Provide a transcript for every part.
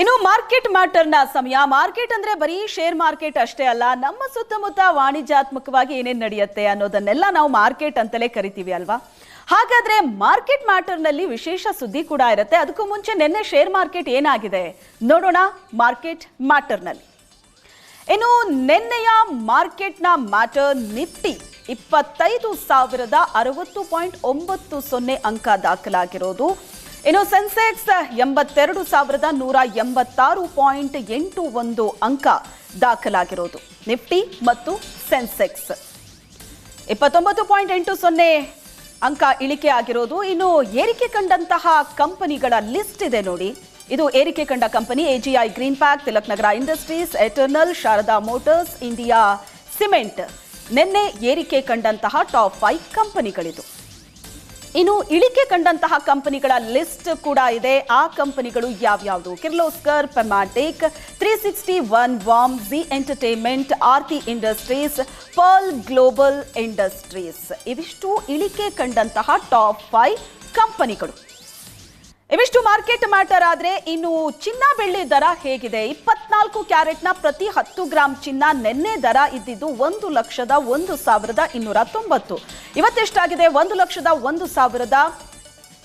ಇನ್ನು ಮಾರ್ಕೆಟ್ ಮ್ಯಾಟರ್ನ ಸಮಯ. ಮಾರ್ಕೆಟ್ ಅಂದ್ರೆ ಬರೀ ಶೇರ್ ಮಾರ್ಕೆಟ್ ಅಷ್ಟೇ ಅಲ್ಲ, ನಮ್ಮ ಸುತ್ತಮುತ್ತ ವಾಣಿಜ್ಯಾತ್ಮಕವಾಗಿ ಏನೇನ್ ನಡೆಯುತ್ತೆ ಅನ್ನೋದನ್ನೆಲ್ಲ ನಾವು ಮಾರ್ಕೆಟ್ ಅಂತಲೇ ಕರಿತೀವಿ ಅಲ್ವಾ? ಹಾಗಾದ್ರೆ ಮಾರ್ಕೆಟ್ ಮ್ಯಾಟರ್ನಲ್ಲಿ ವಿಶೇಷ ಸುದ್ದಿ ಕೂಡ ಇರುತ್ತೆ. ಅದಕ್ಕೂ ಮುಂಚೆ ನಿನ್ನೆ ಶೇರ್ ಮಾರ್ಕೆಟ್ ಏನಾಗಿದೆ? ನೋಡೋಣ ಮಾರ್ಕೆಟ್ ಮ್ಯಾಟರ್ನಲ್ಲಿ. ಇನ್ನು ನಿನ್ನೆಯ ಮಾರ್ಕೆಟ್ನ ಮ್ಯಾಟರ್ ನಿಫ್ಟಿ ಇಪ್ಪತ್ತೈದು ಸಾವಿರದ ಅರವತ್ತು ಪಾಯಿಂಟ್ ಒಂಬತ್ತು ಸೊನ್ನೆ ಅಂಕ ದಾಖಲಾಗಿರೋದು. ಇನ್ನು ಸೆನ್ಸೆಕ್ಸ್ ಎಂಬತ್ತೆರಡು ಸಾವಿರದ ನೂರ ಎಂಬತ್ತಾರು ಪಾಯಿಂಟ್ ಎಂಟು ಒಂದು ಅಂಕ ದಾಖಲಾಗಿರೋದು. ನಿಫ್ಟಿ ಮತ್ತು ಸೆನ್ಸೆಕ್ಸ್ ಇಪ್ಪತ್ತೊಂಬತ್ತು ಪಾಯಿಂಟ್ ಎಂಟು ಸೊನ್ನೆ ಅಂಕ ಇಳಿಕೆ ಆಗಿರೋದು. ಇನ್ನು ಏರಿಕೆ ಕಂಡಂತಹ ಕಂಪನಿಗಳ ಲಿಸ್ಟ್ ಇದೆ ನೋಡಿ. ಇದು ಏರಿಕೆ ಕಂಡ company AGI, green pack, Tilak Nagar industries, Eternal, Sharda motors, India cement. ನಿನ್ನೆ ಏರಿಕೆ ಕಂಡಂತಹ ಟಾಪ್ ಫೈವ್ ಕಂಪನಿಗಳಿದು. ಇನ್ನು ಇಳಿಕೆ ಕಂಡಂತಹ ಕಂಪನಿಗಳ ಲಿಸ್ಟ್ ಕೂಡ ಇದೆ. ಆ ಕಂಪನಿಗಳು ಯಾವ್ಯಾವುದು? Kirloskar pneumatic three sixty one warm Zee entertainment Aarti industries pearl global industries ಇವಿಷ್ಟು ಇಳಿಕೆ ಕಂಡಂತಹ ಟಾಪ್ ಫೈವ್ ಕಂಪನಿಗಳು. ಇವಿಷ್ಟು ಮಾರ್ಕೆಟ್ ಮ್ಯಾಟರ್ ಆದ್ರೆ ಇನ್ನು ಚಿನ್ನ ಬೆಳ್ಳಿ ದರ ಹೇಗಿದೆ? ಇಪ್ಪತ್ನಾಲ್ಕು ಕ್ಯಾರೆಟ್ನ ಪ್ರತಿ ಹತ್ತು ಗ್ರಾಂ ಚಿನ್ನ ನಿನ್ನೆ ದರ ಇದ್ದಿದ್ದು ಒಂದು ಲಕ್ಷದ ಒಂದು ಸಾವಿರದ ಇನ್ನೂರ ತೊಂಬತ್ತು. ಇವತ್ತೆಷ್ಟಾಗಿದೆ? ಒಂದು ಲಕ್ಷದ ಒಂದು ಸಾವಿರದ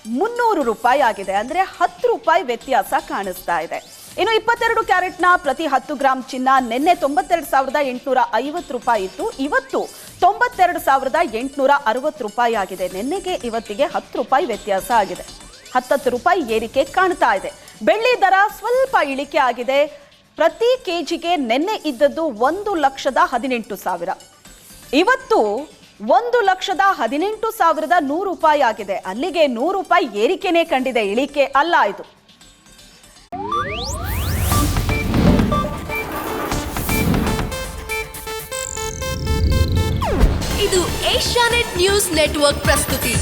ಮುನ್ನೂರು ರೂಪಾಯಿ ಆಗಿದೆ. ಅಂದ್ರೆ ಹತ್ತು ರೂಪಾಯಿ ವ್ಯತ್ಯಾಸ ಕಾಣಿಸ್ತಾ ಇದೆ. ಇನ್ನು ಇಪ್ಪತ್ತೆರಡು ಕ್ಯಾರೆಟ್ನ ಪ್ರತಿ ಹತ್ತು ಗ್ರಾಂ ಚಿನ್ನ ನಿನ್ನೆ ತೊಂಬತ್ತೆರಡು ಸಾವಿರದ ಎಂಟುನೂರ ಐವತ್ತು ರೂಪಾಯಿ ಇತ್ತು. ಇವತ್ತು ತೊಂಬತ್ತೆರಡು ಸಾವಿರದ ಎಂಟುನೂರ ಅರವತ್ತು ರೂಪಾಯಿ ಆಗಿದೆ. ನಿನ್ನೆಗೆ ಇವತ್ತಿಗೆ ಹತ್ತು ರೂಪಾಯಿ ವ್ಯತ್ಯಾಸ ಆಗಿದೆ. ಹತ್ತತ್ತು ರೂಪಾಯಿ ಏರಿಕೆ ಕಾಣ್ತಾ ಇದೆ. ಬೆಳ್ಳಿ ದರ ಸ್ವಲ್ಪ ಇಳಿಕೆ ಆಗಿದೆ. ಪ್ರತಿ ಕೆಜಿಗೆ ನಿನ್ನೆ ಇದ್ದದ್ದು ಒಂದು ಲಕ್ಷದ ಹದಿನೆಂಟು ಸಾವಿರ. ಇವತ್ತು ಒಂದು ಲಕ್ಷದ ಹದಿನೆಂಟು ಸಾವಿರದ ನೂರು ರೂಪಾಯಿ ಆಗಿದೆ. ಅಲ್ಲಿಗೆ ನೂರು ರೂಪಾಯಿ ಏರಿಕೆನೇ ಕಂಡಿದೆ. ಇಳಿಕೆ ಅಲ್ಲ ಇದು. ಇದು ಏಷ್ಯಾನೆಟ್ ನ್ಯೂಸ್ ನೆಟ್ವರ್ಕ್ ಪ್ರಸ್ತುತಿ.